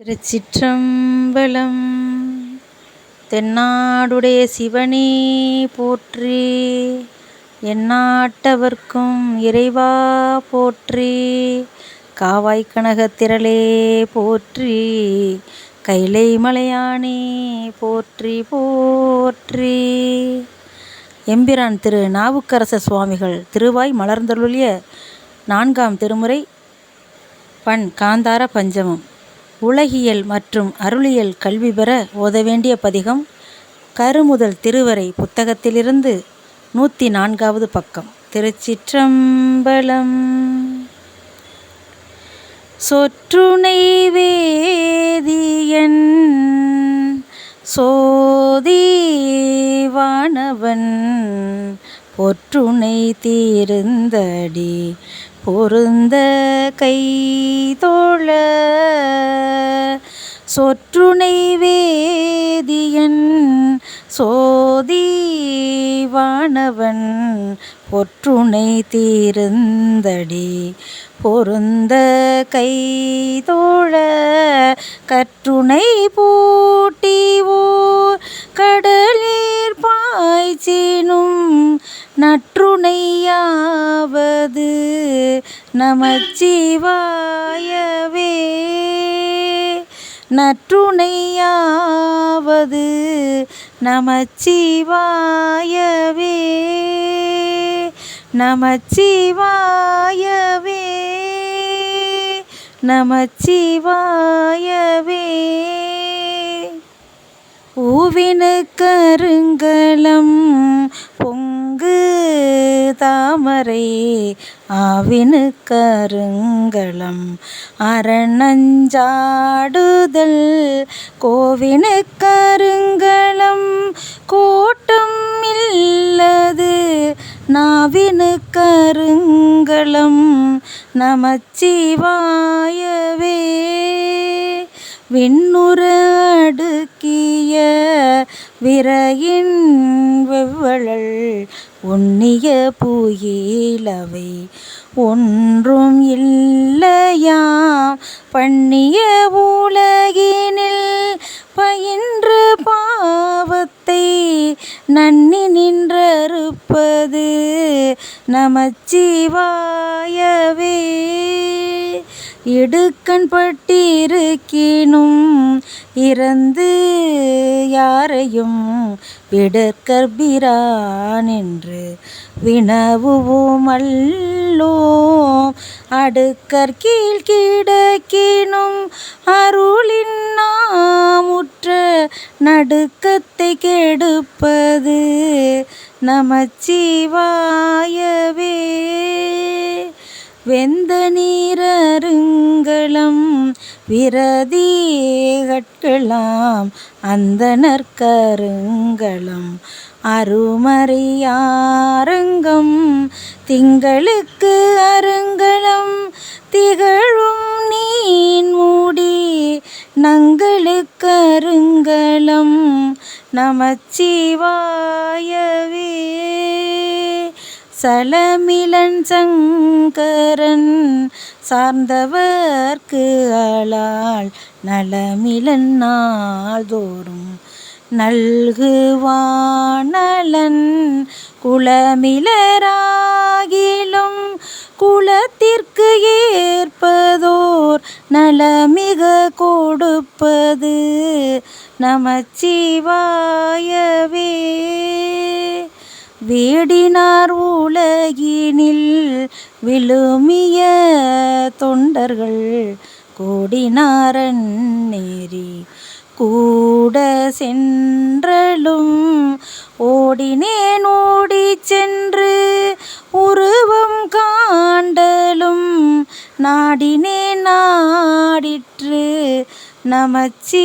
திருச்சிற்றம்பலம். தென்னாடுடைய சிவனே போற்றி. எந்நாட்டவர்க்கும் இறைவா போற்றி. காவாய் கனகத்திரளே போற்றி. கைலை மலையானே போற்றி போற்றி. எம்பிரான் திரு நாவுக்கரச சுவாமிகள் திருவாய் மலர்ந்தருளிய நான்காம் திருமுறை பண் காந்தார பஞ்சமம். உலகியல் மற்றும் அருளியல் கல்வி பெற ஓத வேண்டிய பதிகம் கருமுதல் திருவரை புத்தகத்திலிருந்து நூற்றி நான்காவது பக்கம். திருச்சிற்றம்பலம். சொற்றுணை வேதியன் சோதிவானவன் பொற்றுணை தீர்ந்தடி பொருந்த கை தோழ சொற்றுணை வேதியன் சோதிவானவன் பொற்றுணை தீர்ந்தடி. பொருந்த கை தோழ கற்றுணை பூட்டிவோர் கடலீர் பாய்ச்சினும் நற்றுணையாவது நமச்சிவாயவே. நற்றுணையாவது நமச்சிவாயவே. நமச்சிவாயவே. நமச்சிவாயவே. பூவினு கருங்கலம் பொங்க தாமரை ஆவினு கருங்களம் அரணஞ்சாடுதல் கோவினு கருங்களம் கோட்டம் இல்லது நாவினு கருங்களம் நமச்சிவாயவே. விண்ணுற அடுக்கிய விரையின் வெவ்வழல் உன்னிய புயலவை ஒன்றும் இல்லையாம். பண்ணிய உலகினில் பயின்று பாவத்தை நன்னி நின்றறுப்பது நமச்சிவாயவே. இடுக்கண் பட்டிருக்கினும் இறந்து யாரையும் விடற்கற்பிரான் என்று வினவுவோம் அல்லோம் அடுக்கற் கீழ் கிடக்கினும் அருளின் நாமுற்ற நடுக்கத்தை கெடுப்பது நமச்சிவாயவே. வெந்த நீரருங்களம் விரதீகட்களாம் அந்த நற்கருங்களம் அருமறியாரங்கம் திங்களுக்கு அருங்கலம் திகழும் நீன் மூடி நங்களுக்கு அருங்கலம் நமச்சிவாயவே சலமிலன் சங்கரன் சார்ந்தவர்க்கு அளால் நலமிலன் நாள்தோறும் நல்குவானலன் குளமிலராகிலும் குலத்திற்கு ஏற்பதோர் நலமிக கொடுப்பது நமச்சிவாயவே. வேடினார் உலகினில் விழுமிய தொண்டர்கள் கூடினாரன் நேரி கூட சென்றலும் ஓடினேன் ஓடி சென்று உருவம் காண்டலும் நாடினே நாடிற்று நமச்சிவாயவே.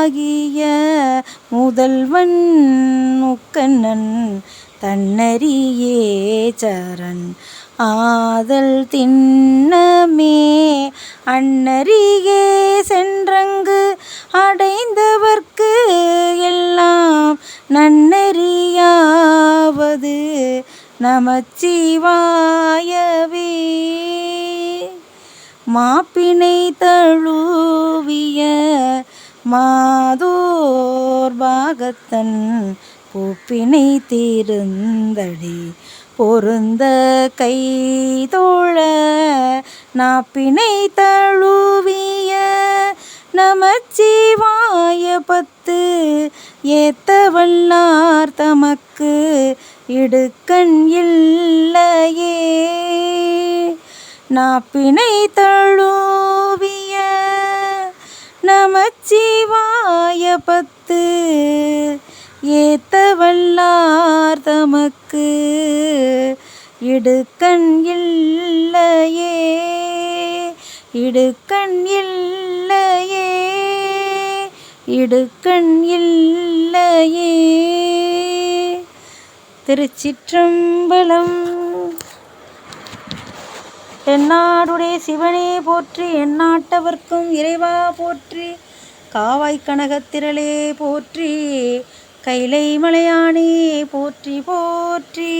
ஆகிய முதல்வன் முக்கண்ணன் தன்னறியே சரண். ஆதல் திண்ணமே அன்னரியே சென்றங்கு அடைந்தவர்க்கு எல்லாம் நன்னறியாவது நமச்சிவாயவே. மாப்பினை தழு மாதோர் பாகத்தன் பூப்பினை தீருந்தடி. பொருந்த கை தோழ நாப்பினை தழுவிய நமச்சிவாய பத்து ஏத்த வல்லார் தமக்கு இடுக்கண் இல்லையே. நாப்பினை தழுவிய நமச்சிவாய பத்து ஏத்தவல்லார் தமக்கு. இடுக்கண் இல்லையே இடுக்கண் இல்லையே இடுக்கண் இல்லையே. திருச்சிற்றம்பலம். என்னாடுடைய சிவனே போற்றி எந்நாட்டவர்க்கும் இறைவா போற்றி. காவாய் கனகத்திரளே போற்றி கைலை மலையானே போற்றி போற்றி.